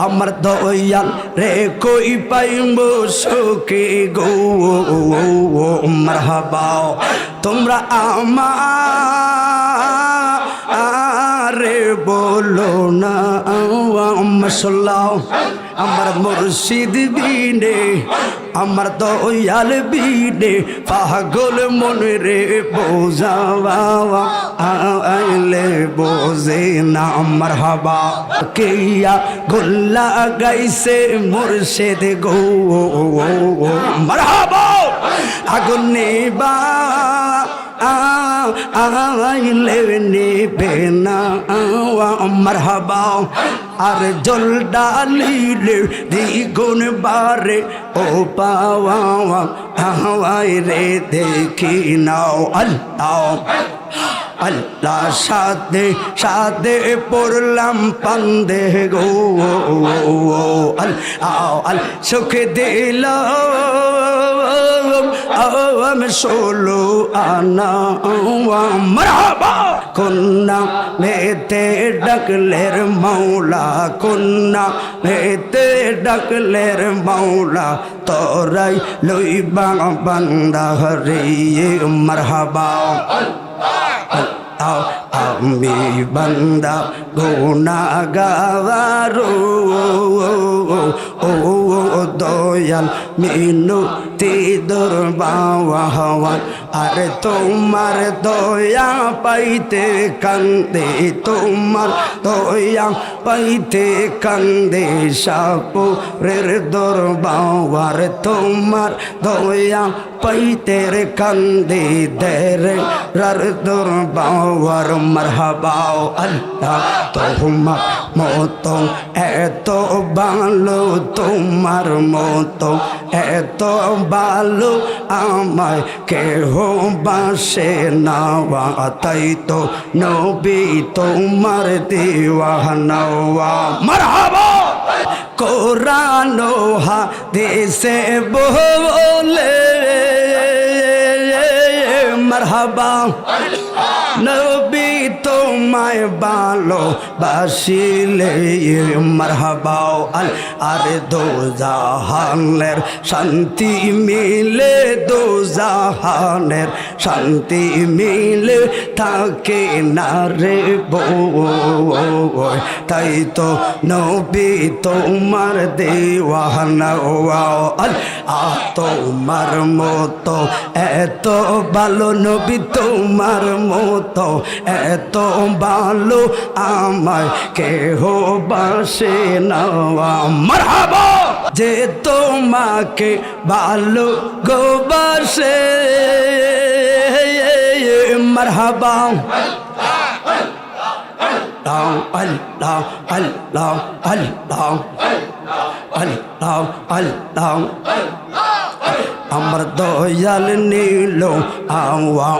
আমার দয়াল রে কই পাইব সুখে গো? মারহাবা তোমরা আমার রে বলো না মশলাও আমার মুর্শিদ বিনে, আমার দয়াল বিনে, পাগল মনে রে বোঝাওয়া আইলে বোঝে না আমার হাবা। কেয়া গোল্লা গাইছে মুর্শিদ গো, মারহাবা। আগুন নেবা আইলে নেবে না আমার হাবা আর জল ডালিলে দ্বিগুণ বারে ও পাওয়া হাওয়াই রে দেখি নাও আল্লাহ আল্লাহ সাদে সাদে পড়লাম পান্দে গো আল আল সুখ আমি ষোলো আনা মারহাবা। কন্যা মেতে ডাকলের মাওলা কন্যা মেতে ডাকলের মাওলা, তোরাই লইবা বান্দা হরে মারহাবা। আমি বন্দা গোনা গাওয়ারো ও দয়াল মিনতি দুর্বাহওয়ান আর তোমার দয়া পাইতে কান্দে, তোমার দয়া পাইতে কান্দে সাপুরের দরবাওয়ার। তোমার দয়া পাইতে কান্দে দের রার দরবাওয়ার মারহাবাও আল্লাহ তোমার মতো এত ভালো তোমার মতো এত ভালো আমায় কেহ বাসে নাওয়া তাই তো নবী তোমার দিওয়ানা মারহাবা! কোরআন হাদিসে বলে মারহাবা। নবী ভালো বাসিলে মারহাবাও আল আর দো জাহানের শান্তি মিলে দো জাহানের শান্তি মিলে থাকে না রে তাই তো নবী তোমার দেওয়ানা আল আ তোমার মতো এত ভালো নবী তোমার মতো এত ভালো আমায় কেহ বাসে না মারহাবা যে তোমাকে ভালো গো বাসে মারহাবা আল্লাহ আল্লাহ আল্লাহ আল্লাহ আল্লাহ আমার দয়াল নীল, আওয়া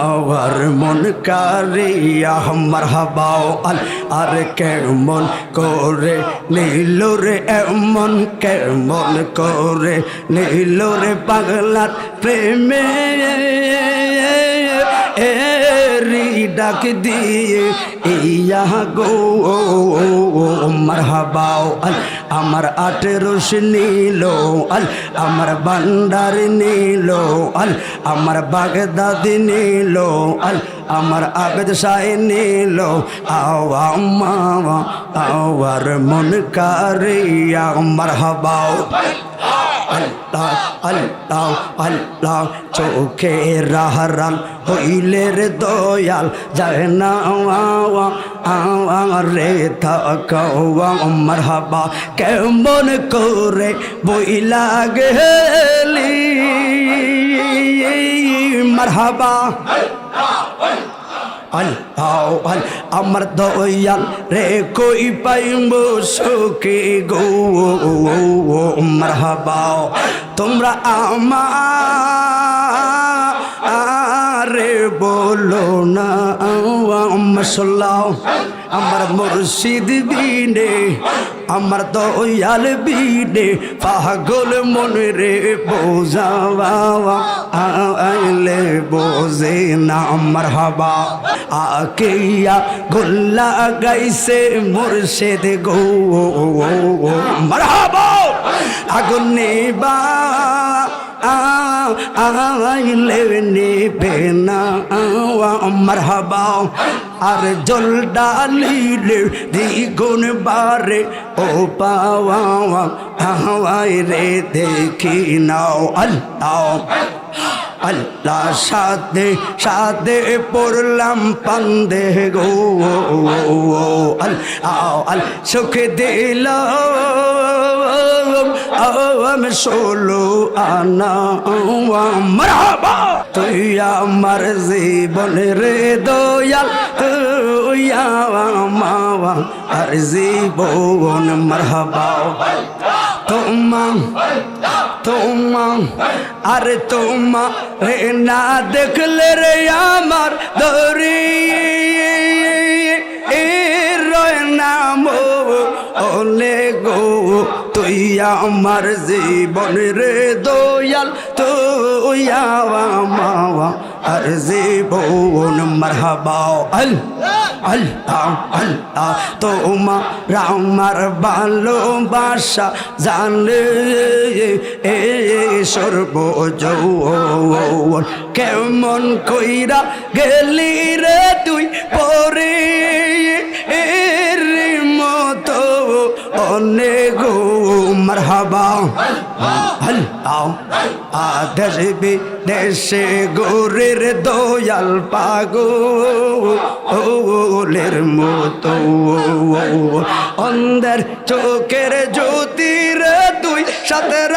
আওয়ার মন কারিয়া, আমার হাবাও আল, আর কেমন করে নীল রে, এমন কেমন করে নীল রে পাগলার প্রেমে। ডাক দিয়ে, ইয়া গো মারহাবাও আল আমার আটেরস নীল আল, আমার বান্ডার নীল আল, আমার বাগদাদ নীল আল, আমার আগদ সাই নীল। আওয়া মাওয়া আওয়ার মন কারিয়া মারহাবাও আল্লাহ আল্লাহ আল্লাহ, চোখে রাহারান হইলে রে দয়াল, যায় না আমার রে থাকা মারহাবা কেমন করে বই লাগেলি মারহাবা। আল্লাহ অল আমার দয়াল রে কই পাইব সুখে গো? মারহাবাও তোমরা আমার রে বলো না মশলাও আমার মুর্শিদ বিনে আমার দয়াল বিনে, পাগল মনে রে বোঝাওয়া আইলে বোঝে না আমার হবা। আকেয়া গোল্লা গাইছে মুর্শিদ গো মারহাবা আগুন নেবা আইলে নেবে না আমার হবা। আর জল ডালিলে দ্বিগুণ বারে, ও পাওয়া হাওয়াই রে দেখি নাও আল্লাহ। আল্লাহ সাদে সাদে পড়লাম পান্দে গো। আল্লাহ আল সুখ দিল আমি সোলো আনা মারহাবা। তুই আমার জীবন রে দয়াল। তুই মাওয়া আর জীবন মারহাবা তোমা তোমা আরে তোমা রে না দেখলে রে আমার দরি নাম ওলে গো তুই আমার জীবন রে দয়াল তুই মাওয়া আর জীবন মারহাবা। আল আল্লাহ আল্লাহ তোমার আমার ভালোবাসা জানলে এ সর্বজ কেমন কইরা গেলি রে তুই পরে? এর মতো অনেক মারহাবা আল্লাহ আদেশ বিদেশে গোরের দয়াল পাগো ওলের মতো অন্ধের চোখের জ্যোতির দুই সাতরা